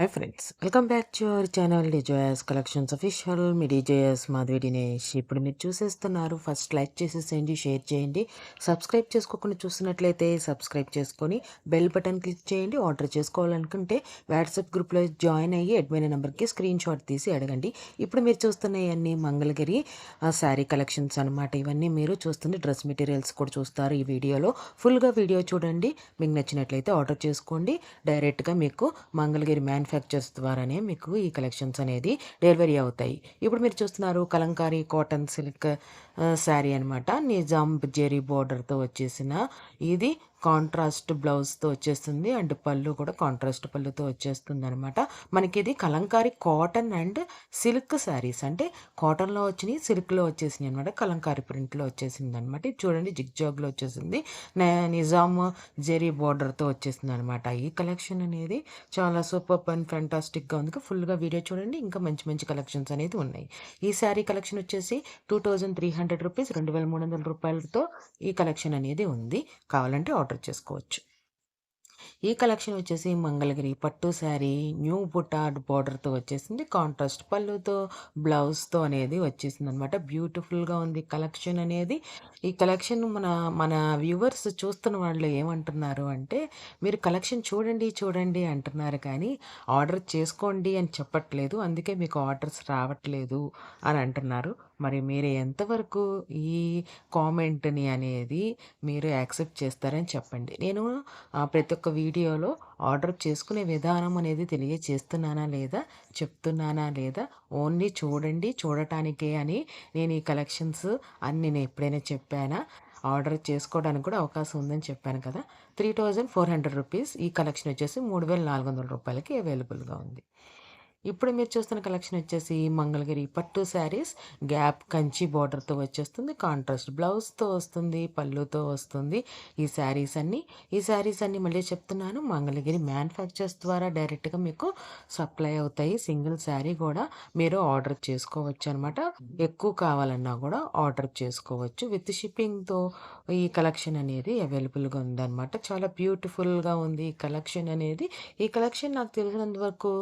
Hi friends welcome back to our channel డిజోయాస్ collections official మీ డిజోయాస్ మాధవి దినేష్ ఇప్పుడు మీరు చూసేస్తున్నారు. ఫస్ట్ లైక్ చేసేసేయండి షేర్ చేయండి. సబ్స్క్రైబ్ చేసుకోకుండా చూస్తున్నట్లయితే సబ్స్క్రైబ్ చేసుకొని బెల్ బటన్ క్లిక్ చేయండి. ఆర్డర్ చేసుకోవాలనుకుంటే వాట్సాప్ గ్రూప్లో జాయిన్ అయ్యి అడ్మిన్ నెంబర్కి స్క్రీన్ షాట్ తీసి అడగండి. ఇప్పుడు మీరు చూస్తున్న ఇవన్నీ మంగళగిరి శారీ కలెక్షన్స్ అనమాట ఇవన్నీ మీరు చూస్తుంది డ్రెస్ మెటీరియల్స్ కూడా చూస్తారు ఈ వీడియోలో. ఫుల్గా వీడియో చూడండి. మీకు నచ్చినట్లయితే ఆర్డర్ చేసుకోండి. డైరెక్ట్గా మీకు మంగళగిరి మ్యాన్ మ్యానుఫ్యాక్చర్స్ ద్వారానే మీకు ఈ కలెక్షన్స్ అనేది డెలివరీ అవుతాయి. ఇప్పుడు మీరు చూస్తున్నారు కలంకారీ కాటన్ సిల్క్ శారీ అనమాట నిజాం జెరీ బోర్డర్తో వచ్చేసిన ఇది కాంట్రాస్ట్ బ్లౌజ్తో వచ్చేస్తుంది అండ్ పళ్ళు కూడా కాంట్రాస్ట్ పళ్ళుతో వచ్చేస్తుంది అనమాట మనకి ఇది Kalamkari cotton and silk saris. అంటే కాటన్లో వచ్చినాయి సిల్క్లో వచ్చేసినాయి అనమాట కలంకారీ ప్రింట్లో వచ్చేసింది అనమాట ఇది చూడండి జిగ్ జాగ్లో వచ్చేసింది నిజాం జెరీ బార్డర్తో వచ్చేసింది అనమాట ఈ కలెక్షన్ అనేది చాలా సూపర్ అండ్ ఫ్యాంటాస్టిక్గా ఉంది. ఫుల్గా వీడియో చూడండి ఇంకా మంచి మంచి కలెక్షన్స్ అనేది ఉన్నాయి. ఈ శారీ కలెక్షన్ వచ్చేసి two thousand three hundred rupees రెండు వేల మూడు వందల రూపాయలతో ఈ కలెక్షన్ అనేది ఉంది. కావాలంటే ఆర్డర్ చేసుకోవచ్చు. ఈ కలెక్షన్ వచ్చేసి మంగళగిరి పట్టు శారీ న్యూ బుటాడ్ బార్డర్తో వచ్చేసింది. కాంట్రాస్ట్ పళ్ళుతో బ్లౌజ్తో అనేది వచ్చేసింది అనమాట బ్యూటిఫుల్గా ఉంది కలెక్షన్ అనేది. ఈ కలెక్షన్ మన మన వ్యూవర్స్ చూస్తున్న వాళ్ళు ఏమంటున్నారు అంటే మీరు కలెక్షన్ చూడండి చూడండి అంటున్నారు. కానీ ఆర్డర్ చేసుకోండి అని చెప్పట్లేదు. అందుకే మీకు ఆర్డర్స్ రావట్లేదు అని అంటున్నారు. మరి మీరు ఎంతవరకు ఈ కామెంట్ని అనేది మీరు యాక్సెప్ట్ చేస్తారని చెప్పండి. నేను ప్రతి ఒక్క వీడియోలో ఆర్డర్ చేసుకునే విధానం అనేది తెలియచేస్తున్నానా లేదా చెప్తున్నానా లేదా ఓన్లీ చూడండి చూడటానికే అని నేను ఈ కలెక్షన్స్ అన్ని నేను ఎప్పుడైనా చెప్పానా? ఆర్డర్ చేసుకోవడానికి కూడా అవకాశం ఉందని చెప్పాను కదా. Three thousand four hundred rupees ఈ కలెక్షన్ వచ్చేసి మూడు వేల నాలుగు వందల రూపాయలకి అవైలబుల్గా ఉంది. ఇప్పుడు మీరు చూస్తున్న కలెక్షన్ వచ్చేసి మంగళగిరి పట్టు శారీస్. గ్యాప్ కంచి బార్డర్తో వచ్చేస్తుంది. కాంట్రాస్ట్ బ్లౌజ్తో వస్తుంది. పళ్ళుతో వస్తుంది. ఈ శారీస్ అన్నీ ఈ శారీస్ అన్నీ మళ్ళీ చెప్తున్నాను. మంగళగిరి మ్యానుఫ్యాక్చర్స్ ద్వారా డైరెక్ట్గా మీకు సప్లై అవుతాయి. సింగిల్ శారీ కూడా మీరు ఆర్డర్ చేసుకోవచ్చు అనమాట ఎక్కువ కావాలన్నా కూడా ఆర్డర్ చేసుకోవచ్చు. విత్ షిప్పింగ్తో ఈ కలెక్షన్ అనేది అవైలబుల్గా ఉందన్నమాట. చాలా బ్యూటిఫుల్గా ఉంది ఈ కలెక్షన్ అనేది. ఈ కలెక్షన్ నాకు తెలిసినంత వరకు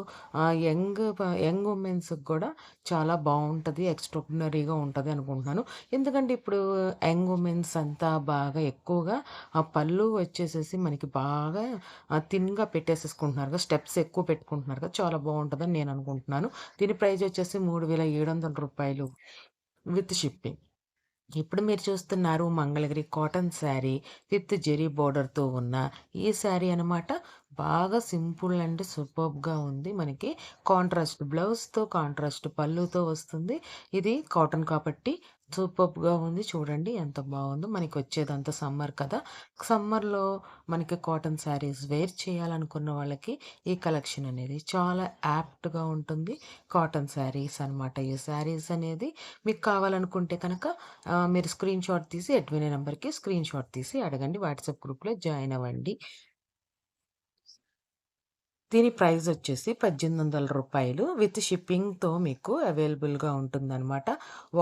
యంగ్ యంగ్ యంగ్ ఉమెన్స్కి కూడా చాలా బాగుంటుంది ఎక్స్ట్రాడినరీగా ఉంటుంది అనుకుంటున్నాను. ఎందుకంటే ఇప్పుడు యంగ్ ఉమెన్స్ అంతా బాగా ఎక్కువగా ఆ పళ్ళు వచ్చేసేసి మనకి బాగా థిన్గా పెట్టేసేసుకుంటున్నారు స్టెప్స్ ఎక్కువ పెట్టుకుంటున్నారు కదా చాలా బాగుంటుందని నేను అనుకుంటున్నాను. దీని ప్రైస్ వచ్చేసి మూడు వేల ఏడు వందల రూపాయలు విత్ షిప్పింగ్. ఇప్పుడు మీరు చూస్తున్నారు మంగళగిరి కాటన్ శారీ విత్ జెరీ బోర్డర్తో ఉన్న ఈ శారీ అనమాట బాగా సింపుల్ అండ్ సూపర్గా ఉంది మనకి. కాంట్రాస్ట్ బ్లౌజ్తో కాంట్రాస్ట్ పళ్ళుతో వస్తుంది. ఇది కాటన్ కాబట్టి సూపర్గా ఉంది. చూడండి ఎంత బాగుందో. మనకి వచ్చేదంతా సమ్మర్ కదా. సమ్మర్లో మనకి కాటన్ శారీస్ వేర్ చేయాలనుకున్న వాళ్ళకి ఈ కలెక్షన్ అనేది చాలా యాప్ట్గా ఉంటుంది. కాటన్ శారీస్ అనమాట ఈ శారీస్ అనేది మీకు కావాలనుకుంటే కనుక మీరు స్క్రీన్ షాట్ తీసి అడ్మిన్ నెంబర్కి స్క్రీన్ షాట్ తీసి అడగండి. వాట్సాప్ గ్రూప్లో జాయిన్ అవ్వండి. దీని ప్రైస్ వచ్చేసి పద్దెనిమిది వందల రూపాయలు. విత్ షిప్పింగ్తో మీకు అవైలబుల్గా ఉంటుందన్నమాట.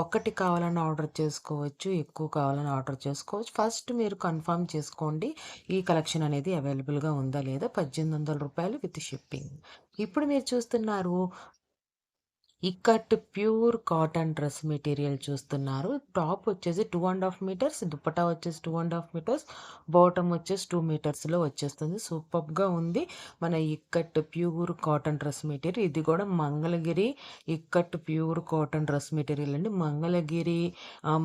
ఒకటి కావాలని ఆర్డర్ చేసుకోవచ్చు ఎక్కువ కావాలని ఆర్డర్ చేసుకోవచ్చు. ఫస్ట్ మీరు కన్ఫర్మ్ చేసుకోండి ఈ కలెక్షన్ అనేది అవైలబుల్గా ఉందా లేదా? పద్దెనిమిది వందల రూపాయలు విత్ షిప్పింగ్. ఇప్పుడు మీరు చూస్తున్నారు ikat pure cotton dress material చూస్తున్నారు. టాప్ వచ్చేసి two and half meters dupatta వచ్చేసి two and half meters bottom వచ్చేసి టూ మీటర్స్లో వచ్చేస్తుంది. సూపర్గా ఉంది. మన ikat pure cotton dress material ఇది కూడా Mangalagiri ikat pure cotton dress material అండి. మంగళగిరి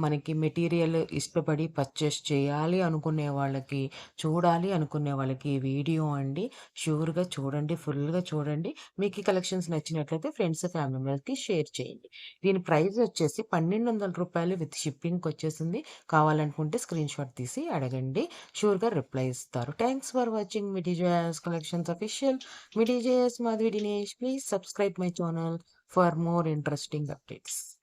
మనకి మెటీరియల్ ఇష్టపడి పర్చేస్ చేయాలి అనుకునే వాళ్ళకి చూడాలి అనుకునే వాళ్ళకి వీడియో అండి. షూర్గా చూడండి ఫుల్గా చూడండి. మీకు ఈ కలెక్షన్స్ నచ్చినట్లయితే ఫ్రెండ్స్ ఫ్యామిలీ మెంబర్స్ వాళ్ళకి షేర్ చేయండి. దీని ప్రైస్ వచ్చేసి పన్నెండు వందల రూపాయలు విత్ షిప్పింగ్కి వచ్చేసింది. కావాలనుకుంటే స్క్రీన్ షాట్ తీసి అడగండి. షూర్గా రిప్లై ఇస్తారు. థ్యాంక్స్ ఫర్ వాచింగ్ మిడిజేఎస్ collections official. మిడిజేఎస్ Madhavi Dinesh please subscribe my channel for more interesting updates.